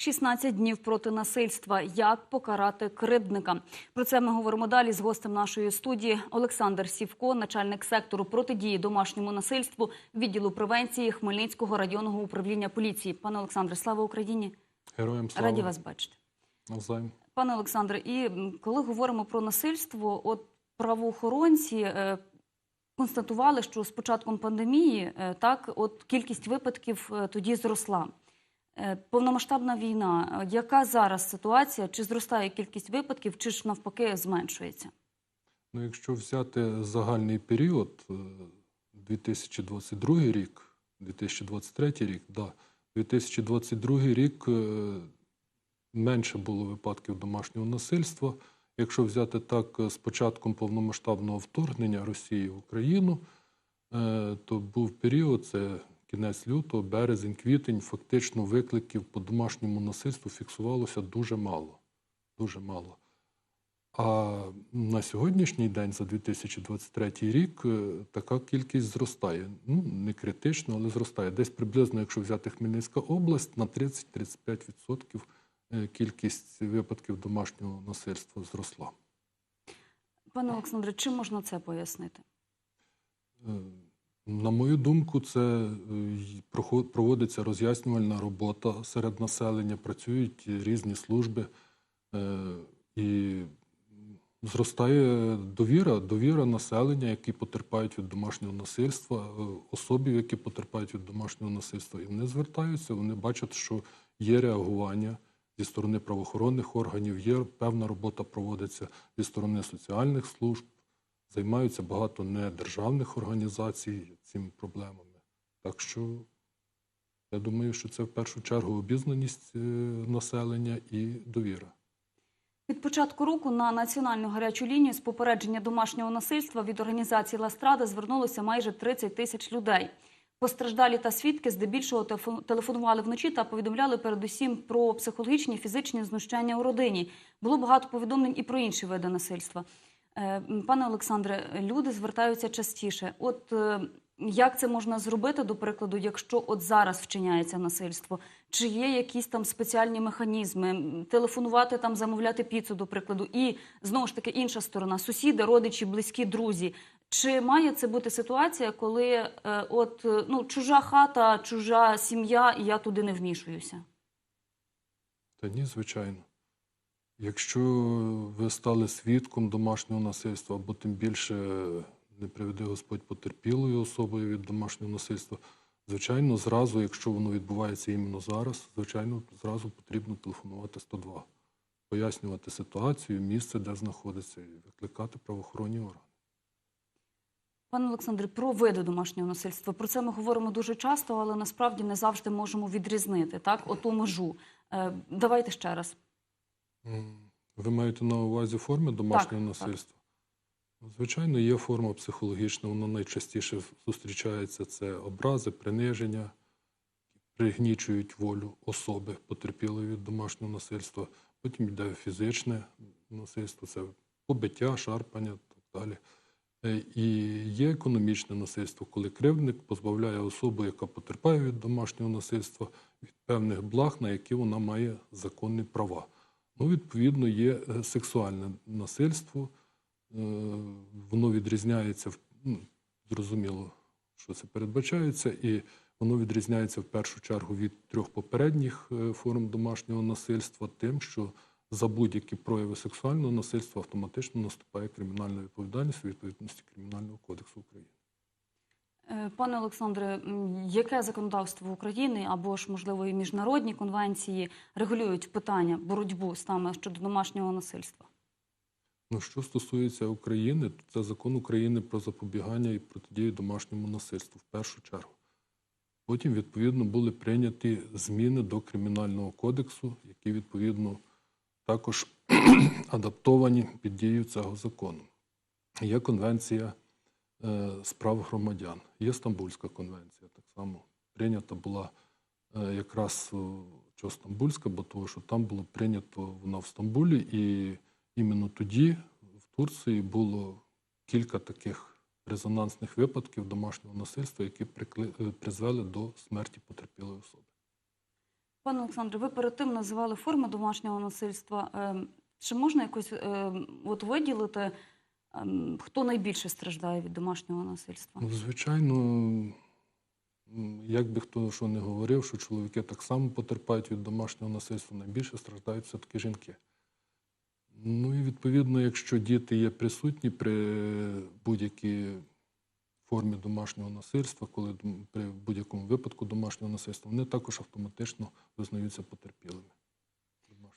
16 днів проти насильства. Як покарати кривдника? Про це ми говоримо далі з гостем нашої студії Олександр Сівко, начальник сектору протидії домашньому насильству відділу превенції Хмельницького районного управління поліції. Пане Олександре, слава Україні! Героям слава. Раді вас бачити. Навзаєм. Пане Олександре, і коли говоримо про насильство, от правоохоронці е, констатували, що з початком пандемії е, так, от кількість випадків е, тоді зросла. Е, повномасштабна війна. е, Яка зараз ситуація? Чи зростає кількість випадків, чи ж навпаки зменшується? Ну, якщо взяти загальний період, е, 2022 рік, 2023 рік, да, 2022 рік е, менше було випадків домашнього насильства. Якщо взяти так, е, з початком повномасштабного вторгнення Росії в Україну, е, то був період, це кінець лютого, березень, квітень, фактично викликів по домашньому насильству фіксувалося дуже мало. Дуже мало. А на сьогоднішній день, за 2023 рік, е, така кількість зростає. Ну, не критично, але зростає. Десь приблизно, якщо взяти Хмельницька область, на 30-35% е, кількість випадків домашнього насильства зросла. Пане Олександре, чим можна це пояснити? На мою думку, це е, проводиться роз'яснювальна робота серед населення, працюють різні служби е, і зростає довіра, довіра населення, які потерпають від домашнього насильства, е, особів, які потерпають від домашнього насильства. І вони звертаються, вони бачать, що є реагування зі сторони правоохоронних органів, є певна робота проводиться зі сторони соціальних служб займаються багато недержавних організацій цими проблемами. Так що я думаю, що це в першу чергу обізнаність е, населення і довіра. Від початку року на національну гарячу лінію з попередження домашнього насильства від організації Ластрада звернулося майже 30 тисяч людей. Постраждалі та свідки здебільшого телефон- телефонували вночі та повідомляли передусім про психологічні і фізичні знущання у родині. Було багато повідомлень і про інші види насильства. Е, Пане Олександре, люди звертаються частіше. От е, як це можна зробити, до прикладу, якщо от зараз вчиняється насильство? Чи є якісь там спеціальні механізми? Телефонувати там, замовляти піцу, до прикладу, і знову ж таки інша сторона сусіди, родичі, близькі, друзі. Чи має це бути ситуація, коли е, от ну чужа хата, чужа сім'я, і я туди не вмішуюся? Та ні, звичайно. Якщо ви стали свідком домашнього насильства, або тим більше не приведе Господь потерпілою особою від домашнього насильства, звичайно, зразу, якщо воно відбувається іменно зараз, звичайно, зразу потрібно телефонувати 102, пояснювати ситуацію, місце, де знаходиться, і викликати правоохоронні органи. Пане Олександре, про види домашнього насильства. Про це ми говоримо дуже часто, але насправді не завжди можемо відрізнити так, оту межу. Е, давайте ще раз. Ви маєте на увазі форми домашнього Так, насильства? Звичайно, є форма психологічна, вона найчастіше зустрічається це образи, приниження, пригнічують волю особи, потерпілої від домашнього насильства. Потім йде фізичне насильство, це побиття, шарпання і так далі. Е, І є економічне насильство, коли кривдник позбавляє особу, яка потерпає від домашнього насильства, від певних благ, на які вона має законні права. Ну, відповідно, є е, сексуальне насильство, е, воно відрізняється, ну, зрозуміло, що це передбачається, і воно відрізняється в першу чергу від трьох попередніх е, форм домашнього насильства, тим, що за будь-які прояви сексуального насильства автоматично наступає кримінальна відповідальність у відповідності Кримінального кодексу України. Е, Пане Олександре, яке законодавство України або ж, можливо, і міжнародні конвенції регулюють питання боротьбу саме щодо домашнього насильства? Ну, що стосується України, то це закон України про запобігання і протидію домашньому насильству в першу чергу. Потім, відповідно, були прийняті зміни до Кримінального кодексу, які, відповідно, також адаптовані під дію цього закону. Є конвенція з прав громадян, є Стамбульська конвенція. Так само прийнята була е, якраз що Стамбульська, бо того, що там було прийнято вона в Стамбулі, і іменно тоді в Турції було кілька таких резонансних випадків домашнього насильства, які е, призвели до смерті потерпілої особи. Пане Олександре, ви перед тим називали форми домашнього насильства. Ем, Чи можна якось ем, от виділити, хто найбільше страждає від домашнього насильства? Ну, звичайно, як би хто що не говорив, що чоловіки так само потерпають від домашнього насильства, найбільше страждають все-таки жінки. Ну і відповідно, якщо діти є присутні при будь-якій формі домашнього насильства, коли при будь-якому випадку домашнього насильства, вони також автоматично визнаються потерпілими.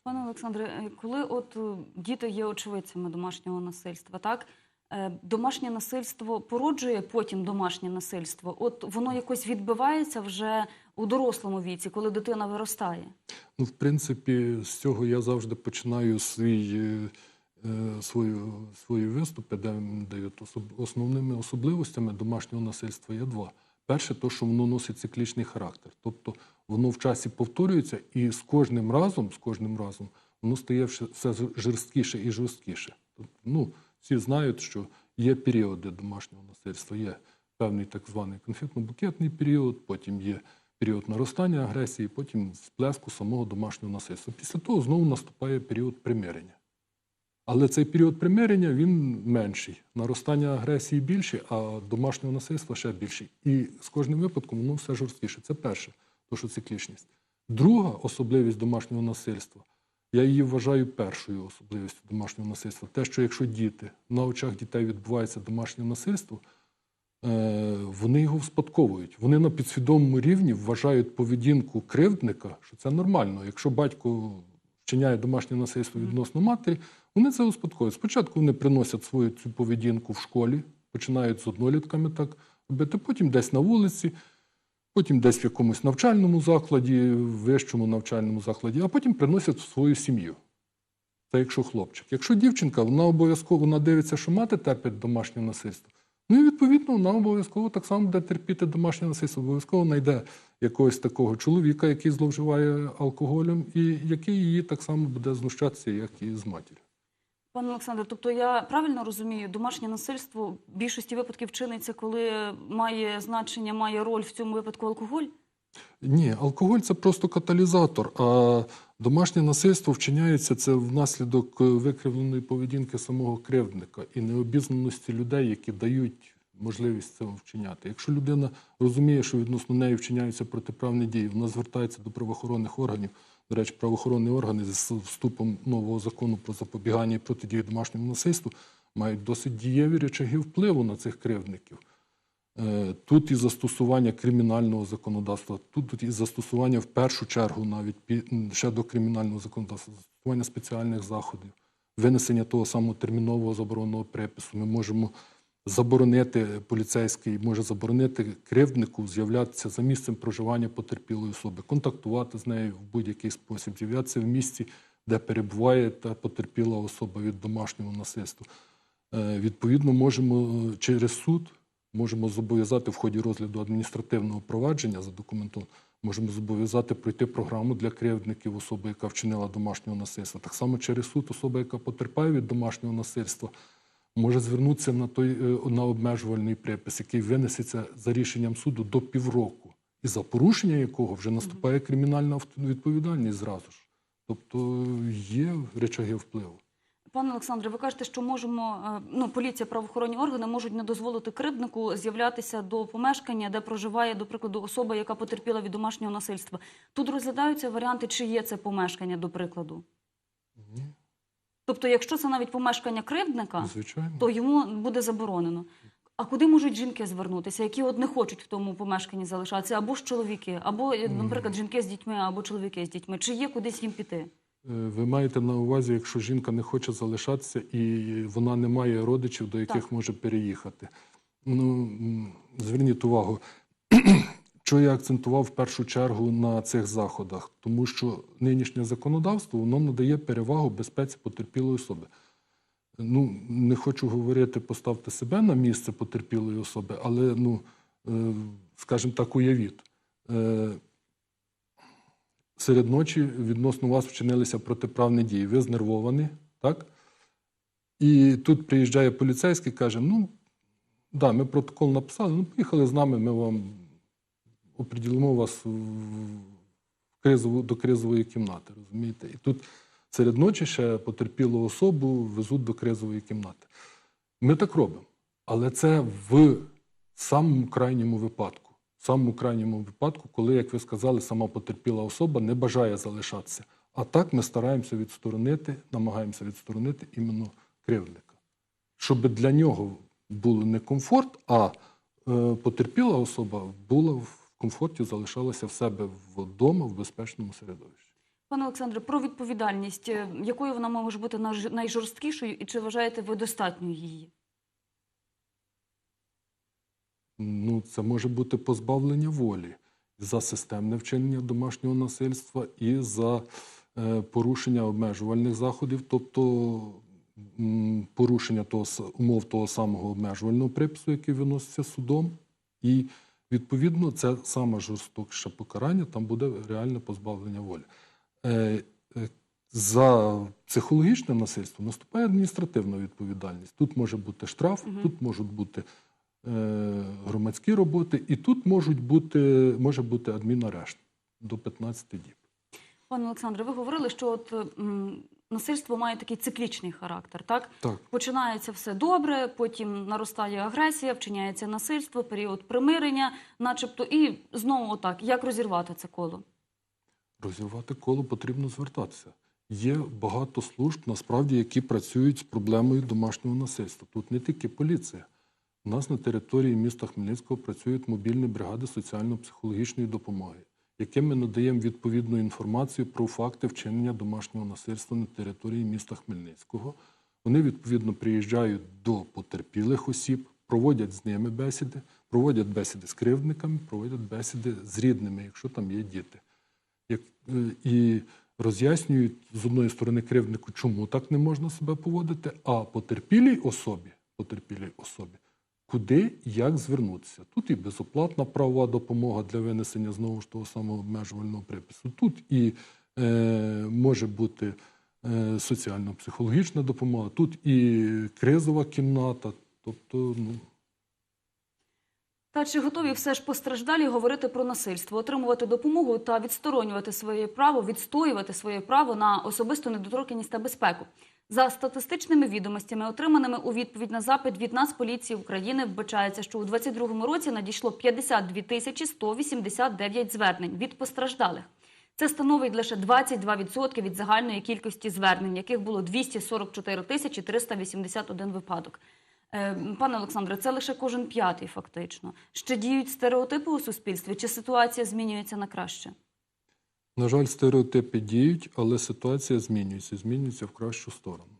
Пане Олександре, е, коли от е, діти є очевидцями домашнього насильства, так? Е, Домашнє насильство породжує потім домашнє насильство. От воно якось відбивається вже у дорослому віці, коли дитина виростає. Ну, в принципі, з цього я завжди починаю свій, е, свої виступи, де дають основними особливостями домашнього насильства є два. Перше, то, що воно носить циклічний характер. Тобто воно в часі повторюється, і з кожним разом, з кожним разом, воно стає все- жорсткіше і жорсткіше. Ну, всі знають, що є періоди домашнього насильства, є певний так званий конфліктно-букетний період, потім є період наростання агресії, потім сплеску самого домашнього насильства. Після того знову наступає період примирення. Але цей період примирення він менший. Наростання агресії більше, а домашнього насильства ще більше. І з кожним випадком воно все жорсткіше. Це перше, то що циклічність. Друга особливість домашнього насильства, я її вважаю першою особливістю домашнього насильства. Те, що якщо діти на очах дітей відбувається домашнє насильство, е, вони його вспадковують. Вони на підсвідомому рівні вважають поведінку кривдника, що це нормально. Якщо батько вчиняє домашнє насильство відносно матері, вони це успадковують. Спочатку вони приносять свою цю поведінку в школі, починають з однолітками так робити, потім десь на вулиці, потім десь в якомусь навчальному закладі, в вищому навчальному закладі, а потім приносять в свою сім'ю. Це якщо хлопчик. Якщо дівчинка, вона обов'язково вона дивиться, що мати терпить домашнє насильство. Ну і відповідно вона обов'язково так само буде терпіти домашнє насильство. Обов'язково знайде якогось такого чоловіка, який зловживає алкоголем, і який її так само буде знущатися, як і з матір'ю. Пане Олександре, тобто я правильно розумію, домашнє насильство в більшості випадків чиниться, коли має значення, має роль в цьому випадку алкоголь? Ні, алкоголь це просто каталізатор, а домашнє насильство вчиняється це внаслідок е, викривленої поведінки самого кривдника і необізнаності людей, які дають можливість це вчиняти. Якщо людина розуміє, що відносно неї вчиняються протиправні дії, вона звертається до правоохоронних органів. До речі, правоохоронні органи з вступом нового закону про запобігання і протидію домашньому насильству мають досить дієві речаги впливу на цих кривдників. Е, Тут і застосування кримінального законодавства, тут, і застосування в першу чергу навіть ще до кримінального законодавства, застосування спеціальних заходів, винесення того самого термінового забороненого припису. Ми можемо заборонити поліцейський, може заборонити кривднику з'являтися за місцем проживання потерпілої особи, контактувати з нею в будь-який спосіб, з'являтися в місці, де перебуває та потерпіла особа від домашнього насильства. Е, Відповідно, можемо е, через суд можемо зобов'язати в ході розгляду адміністративного провадження за документом, можемо зобов'язати пройти програму для кривдників особи, яка вчинила домашнього насильства. Так само через суд особа, яка потерпає від домашнього насильства, може звернутися на той е, на обмежувальний припис, який винесеться за рішенням суду до півроку, і за порушення якого вже наступає кримінальна відповідальність зразу ж. Тобто є речаги впливу. Пане Олександре, ви кажете, що можемо, е, ну, поліція, правоохоронні органи можуть не дозволити кривднику з'являтися до помешкання, де проживає, до прикладу, особа, яка потерпіла від домашнього насильства. Тут розглядаються варіанти, чи є це помешкання, до прикладу. Ні, Тобто, якщо це навіть помешкання кривдника, звичайно. то йому буде заборонено. А куди можуть жінки звернутися, які от не хочуть в тому помешканні залишатися, або ж чоловіки, або, е, наприклад, жінки з дітьми, або чоловіки з дітьми? Чи є кудись їм піти? Е, Ви маєте на увазі, якщо жінка не хоче залишатися і вона не має родичів, до яких Так. може переїхати. Ну, зверніть увагу, що я акцентував в першу чергу на цих заходах, тому що нинішнє законодавство воно надає перевагу безпеці потерпілої особи. Ну, не хочу говорити, поставте себе на місце потерпілої особи, але, ну, е, скажімо так, уявіть. Е, серед ночі відносно вас вчинилися протиправні дії. Ви знервовані, так? І тут приїжджає поліцейський каже: ну, да, ми протокол написали, ну, поїхали з нами, ми вам оприділимо вас в кризову, до кризової кімнати. Розумієте? І тут серед ночі ще потерпілу особу везуть до кризової кімнати. Ми так робимо. Але це в самому крайньому випадку. В самому крайньому випадку, коли, як ви сказали, сама потерпіла особа не бажає залишатися. А так ми стараємося відсторонити, намагаємося відсторонити іменно кривдника. Щоб для нього було не комфорт, а е, потерпіла особа була в комфорті, залишалася в себе вдома в безпечному середовищі. Пане Олександре, про відповідальність, е, якою вона може бути найжорсткішою, і чи вважаєте ви достатньою її? Ну, це може бути позбавлення волі за системне вчинення домашнього насильства і за е, порушення обмежувальних заходів, тобто м, порушення того, умов того самого обмежувального припису, який виноситься судом. І відповідно це саме жорстокіше покарання, там буде реальне позбавлення волі. Е, е, за психологічне насильство наступає адміністративна відповідальність. Тут може бути штраф, Мгм. тут можуть бути е, громадські роботи, і тут можуть бути, може бути адмінарешт до 15 діб. Пане Олександре, ви говорили, що от насильство має такий циклічний характер, так? Так, Починається все добре, потім наростає агресія, вчиняється насильство, період примирення, начебто, і знову отак. Як розірвати це коло? розірвати коло потрібно звертатися. Є багато служб, насправді, які працюють з проблемою домашнього насильства. Тут не тільки поліція. У нас на території міста Хмельницького працюють мобільні бригади соціально-психологічної допомоги, яким ми надаємо відповідну інформацію про факти вчинення домашнього насильства на території міста Хмельницького. Вони відповідно приїжджають до потерпілих осіб, проводять з ними бесіди, проводять бесіди з кривдниками, проводять бесіди з рідними, якщо там є діти. Е, і роз'яснюють з одної сторони кривднику, чому так не можна себе поводити, а потерпілій особі, потерпілій особі, куди і як звернутися. Тут і безоплатна правова допомога для винесення знову ж того самого обмежувального припису. Тут і е, може бути е, соціально-психологічна допомога, тут і кризова кімната. Тобто, ну, Та чи готові все ж постраждалі говорити про насильство, отримувати допомогу та відсторонювати своє право, відстоювати своє право на особисту недоторканність та безпеку? За статистичними відомостями, отриманими у відповідь на запит від Нацполіції України, вбачається, що у 2022 році надійшло 52 тисячі 189 звернень від постраждалих. Це становить лише 22% від загальної кількості звернень, яких було 244 тисячі 381 випадок. Е, Пане Олександре, це лише кожен п'ятий, фактично. Ще діють стереотипи у суспільстві, чи ситуація змінюється на краще? На жаль, стереотипи діють, але ситуація змінюється, змінюється в кращу сторону.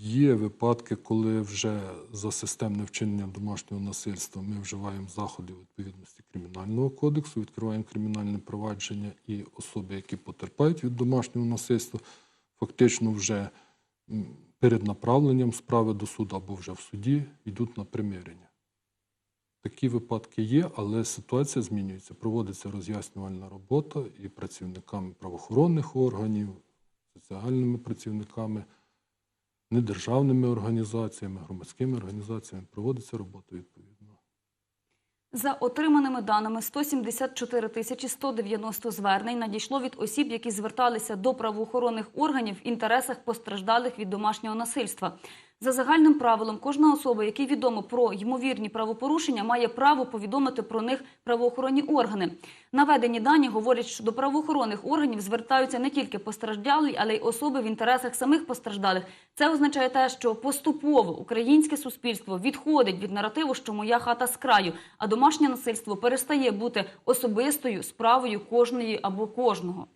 Є випадки, коли вже за системне вчинення домашнього насильства ми вживаємо заходи відповідності Кримінального кодексу, відкриваємо кримінальне провадження, і особи, які потерпають від домашнього насильства, фактично вже перед направленням справи до суду або вже в суді йдуть на примирення. Такі випадки є, але ситуація змінюється. Проводиться роз'яснювальна робота і працівниками правоохоронних органів, соціальними працівниками, недержавними організаціями, громадськими організаціями. Проводиться робота відповідно. За отриманими даними, 174 тисячі 190 звернень надійшло від осіб, які зверталися до правоохоронних органів в інтересах постраждалих від домашнього насильства. За загальним правилом, кожна особа, якій відомо про ймовірні правопорушення, має право повідомити про них правоохоронні органи. Наведені дані говорять, що до правоохоронних органів звертаються не тільки постраждалі, але й особи в інтересах самих постраждалих. Це означає те, що поступово українське суспільство відходить від наративу, що моя хата з краю, а домашнє насильство перестає бути особистою справою кожної або кожного.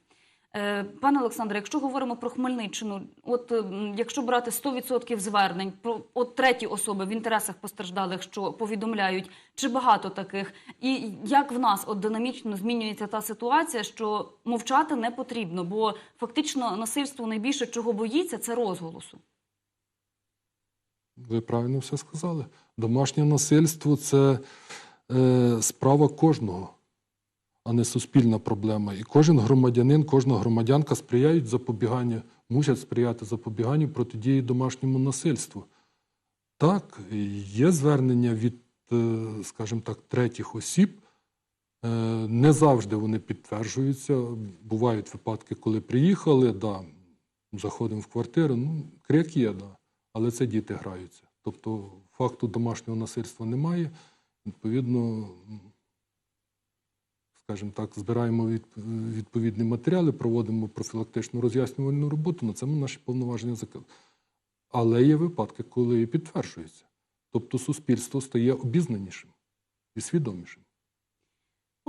Е, Пане Олександре, якщо говоримо про Хмельниччину, от якщо брати 100% звернень про от треті особи в інтересах постраждалих, що повідомляють, чи багато таких, і як в нас от динамічно змінюється та ситуація, що мовчати не потрібно, бо фактично насильство найбільше чого боїться, це розголосу. Ви правильно все сказали. Домашнє насильство це е, справа кожного, а не суспільна проблема. І кожен громадянин, кожна громадянка сприяють запобіганню, мусять сприяти запобіганню протидії домашньому насильству. Так, є звернення від, е, скажімо так, третіх осіб, Е, Не завжди вони підтверджуються. Бувають випадки, коли приїхали, да, заходимо в квартиру. Ну, крик є, да, але це діти граються. Тобто факту домашнього насильства немає. Відповідно, скажімо так, збираємо відповідні матеріали, проводимо профілактичну роз'яснювальну роботу, на цьому наші повноваження закрили. Але є випадки, коли підтверджується. Тобто суспільство стає обізнанішим і свідомішим.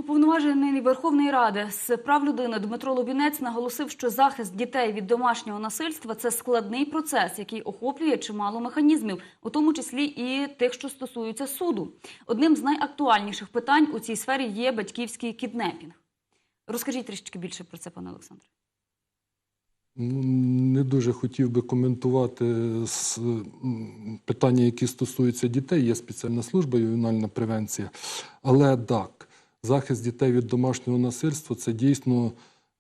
Уповноважений Верховної Ради з прав людини Дмитро Лубінець наголосив, що захист дітей від домашнього насильства це складний процес, який охоплює чимало механізмів, у тому числі і тих, що стосуються суду. Одним з найактуальніших питань у цій сфері є батьківський кіднепінг. Розкажіть трішечки більше про це, пане Олександре. Ну, Не дуже хотів би коментувати питання, які стосуються дітей. Є спеціальна служба, ювенальна превенція. Але так, захист дітей від домашнього насильства це дійсно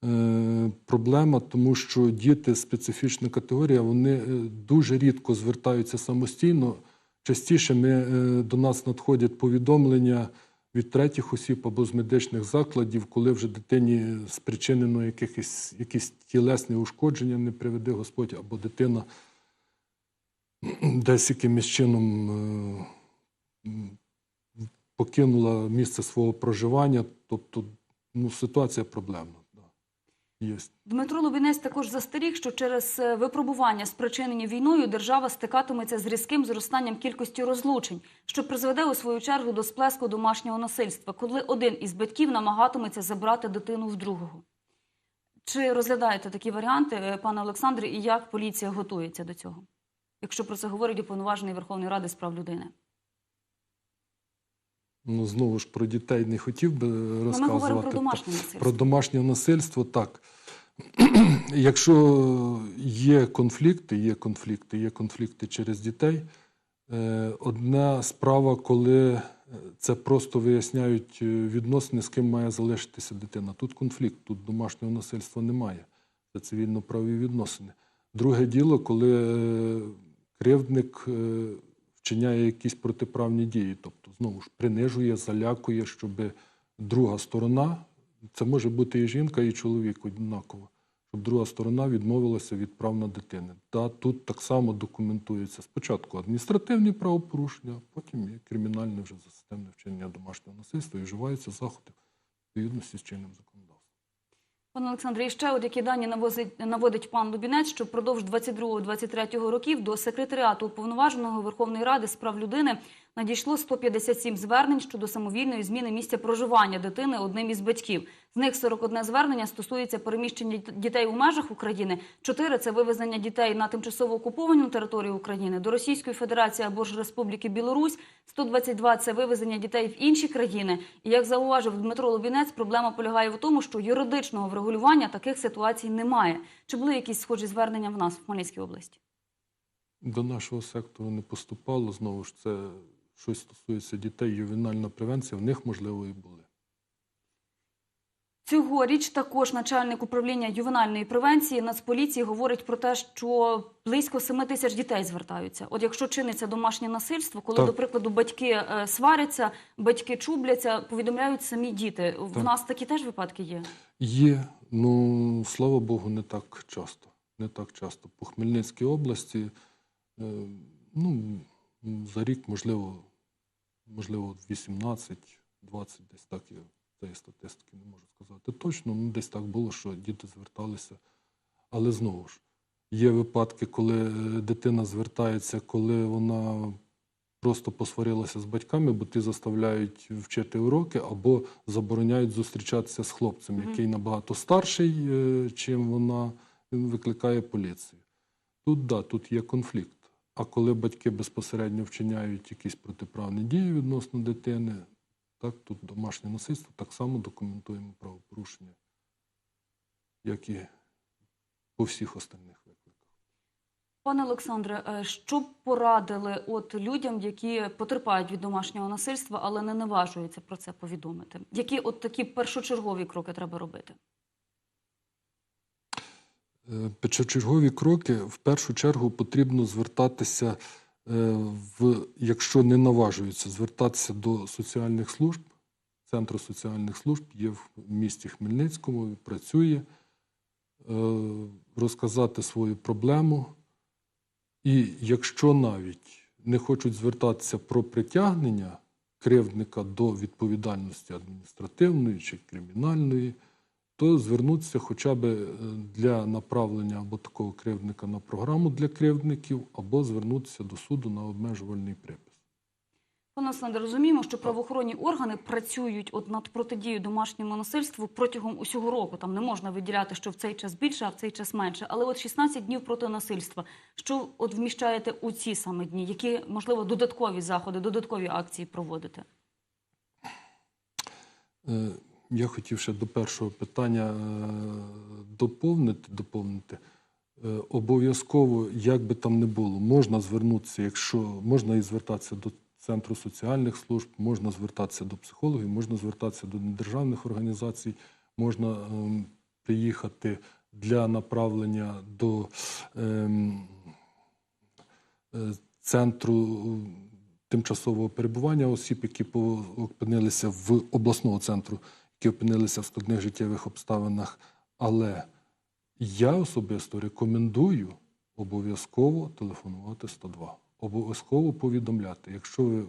е, проблема, тому що діти специфічна категорія, вони е, дуже рідко звертаються самостійно. Частіше ми, е, до нас надходять повідомлення від третіх осіб або з медичних закладів, коли вже дитині спричинено якихось, якісь тілесні ушкодження, не приведи Господь, або дитина десь якимось чином покинула місце свого проживання. Тобто ну, ситуація проблемна. Є. Дмитро Лубінець також застеріг, що через е, випробування, спричинені війною, держава стикатиметься з різким зростанням кількості розлучень, що призведе у свою чергу до сплеску домашнього насильства, коли один із батьків намагатиметься забрати дитину в другого. Чи розглядаєте такі варіанти, е, пане Олександре, і як поліція готується до цього? Якщо про це говорить уповноважений Верховної Ради з прав людини. Ну, знову ж про дітей не хотів би Ну, ми розказувати. говоримо про домашнє насильство. Про домашнє насильство, так. Якщо є конфлікти, є конфлікти, є конфлікти через дітей. Е, Одна справа, коли е, це просто виясняють е, відносини, з ким має залишитися дитина. Тут конфлікт, тут домашнього насильства немає. Це цивільно-правові відносини. Друге діло, коли кривдник вчиняє якісь протиправні дії, тобто знову ж принижує, залякує, щоб друга сторона, це може бути і жінка, і чоловік однаково, щоб друга сторона відмовилася від прав на дитини. Та тут так само документується спочатку адміністративні правопорушення, потім і кримінальне вже за системне вчинення домашнього насильства і вживаються заходи відповідності з чинним законодавством. Пане Олександре, ще от які дані навозить, наводить пан Лубінець, що впродовж 22-23 років до секретаріату уповноваженого Верховної Ради з прав людини надійшло 157 звернень щодо самовільної зміни місця проживання дитини одним із батьків. З них 41 звернення стосується переміщення дітей у межах України, 4 – це вивезення дітей на тимчасово окуповану територію України до Російської Федерації або ж Республіки Білорусь, 122 – це вивезення дітей в інші країни. І як зауважив Дмитро Лобінець, проблема полягає в тому, що юридичного врегулювання таких ситуацій немає. Чи були якісь схожі звернення в нас в Хмельницькій області? До нашого сектору не поступало. Знову ж це щось стосується дітей, ювенальна превенція, в них можливо і були. Цьогоріч також начальник управління ювенальної превенції Нацполіції говорить про те, що близько 7 тисяч дітей звертаються. От якщо чиниться домашнє насильство, коли, Так. до прикладу, батьки е, сваряться, батьки чубляться, повідомляють самі діти. В Так. нас такі теж випадки є. Є, ну слава Богу, не так часто. Не так часто. По Хмельницькій області, е, ну, за рік, можливо, можливо, 18-20, десь так я цієї статистики не можу сказати точно. Ну, десь так було, що діти зверталися. Але знову ж, є випадки, коли е, дитина звертається, коли вона просто посварилася з батьками, бо ті заставляють вчити уроки або забороняють зустрічатися з хлопцем, який набагато старший, е, чим вона викликає поліцію. Тут да, тут є конфлікт. А коли батьки безпосередньо вчиняють якісь протиправні дії відносно дитини, так тут домашнє насильство, так само документуємо правопорушення, як і по всіх остальних викликах. Пане Олександре, е, що б порадили от людям, які потерпають від домашнього насильства, але не наважуються про це повідомити? Які от такі першочергові кроки треба робити? Е, Першочергові кроки в першу чергу потрібно звертатися, е, в, якщо не наважуються, звертатися до соціальних служб. Центру соціальних служб є в місті Хмельницькому, працює, е, розказати свою проблему. І якщо навіть не хочуть звертатися про притягнення кривдника до відповідальності адміністративної чи кримінальної, то звернутися хоча б е, для направлення або такого кривдника на програму для кривдників, або звернутися до суду на обмежувальний припис. Пане Олександре, розуміємо, що правоохоронні органи працюють от над протидією домашньому насильству протягом усього року. Там не можна виділяти, що в цей час більше, а в цей час менше. Але от 16 днів проти насильства. Що от вміщаєте у ці саме дні? Які можливо додаткові заходи, додаткові акції проводите? Е, Я хотів ще до першого питання е, доповнити. доповнити. Е, Обов'язково, як би там не було, можна звернутися, якщо можна і звертатися до Центру соціальних служб, можна звертатися до психологів, можна звертатися до недержавних організацій, можна ем, приїхати для направлення до ем, е, центру тимчасового перебування осіб, які опинилися в обласного центру, які опинилися в складних життєвих обставинах. Але я особисто рекомендую обов'язково телефонувати 102. Обов'язково повідомляти, якщо ви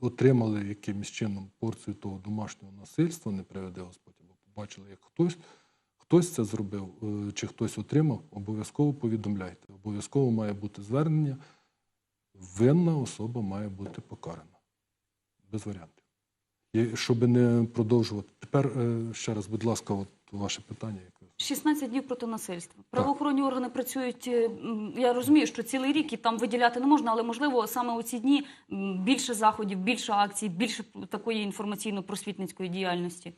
отримали якимось чином порцію того домашнього насильства, не приведе Господь, або побачили, як хтось, хтось це зробив, е, чи хтось отримав, обов'язково повідомляйте. Обов'язково має бути звернення, винна особа має бути покарана. Без варіантів. Щоб не продовжувати. Тепер е, ще раз, будь ласка, от ваше питання. яке 16 днів проти насильства. Правоохоронні органи працюють. е, Я розумію, що цілий рік і там виділяти не можна, але можливо саме у ці дні більше заходів, більше акцій, більше такої інформаційно-просвітницької діяльності.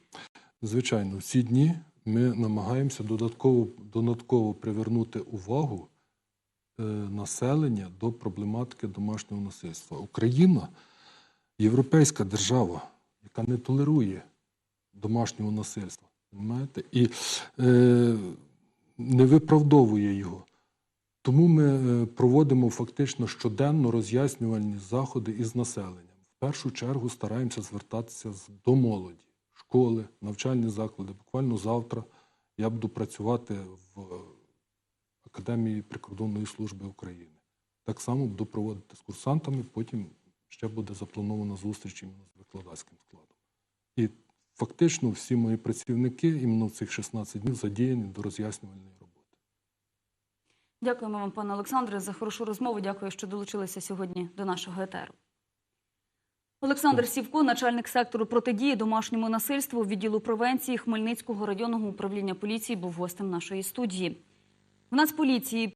Звичайно, в ці дні ми намагаємося додатково, додатково привернути увагу е, населення до проблематики домашнього насильства. Україна європейська держава, яка не толерує домашнього насильства. Понимаєте? І е, не виправдовує його. Тому ми е, проводимо фактично щоденно роз'яснювальні заходи із населенням. В першу чергу стараємося звертатися до молоді, школи, навчальні заклади. Буквально завтра я буду працювати в Академії прикордонної служби України. Так само буду проводити з курсантами, потім ще буде запланована зустріч іменно з викладацьким складом. І фактично всі мої працівники іменно в цих 16 днів задіяні до роз'яснювальної роботи. Дякуємо вам, пане Олександре, за хорошу розмову. Дякую, що долучилися сьогодні до нашого етеру. Олександр Сівко, начальник сектору протидії домашньому насильству відділу превенції Хмельницького районного управління поліції, був гостем нашої студії. В Нацполіції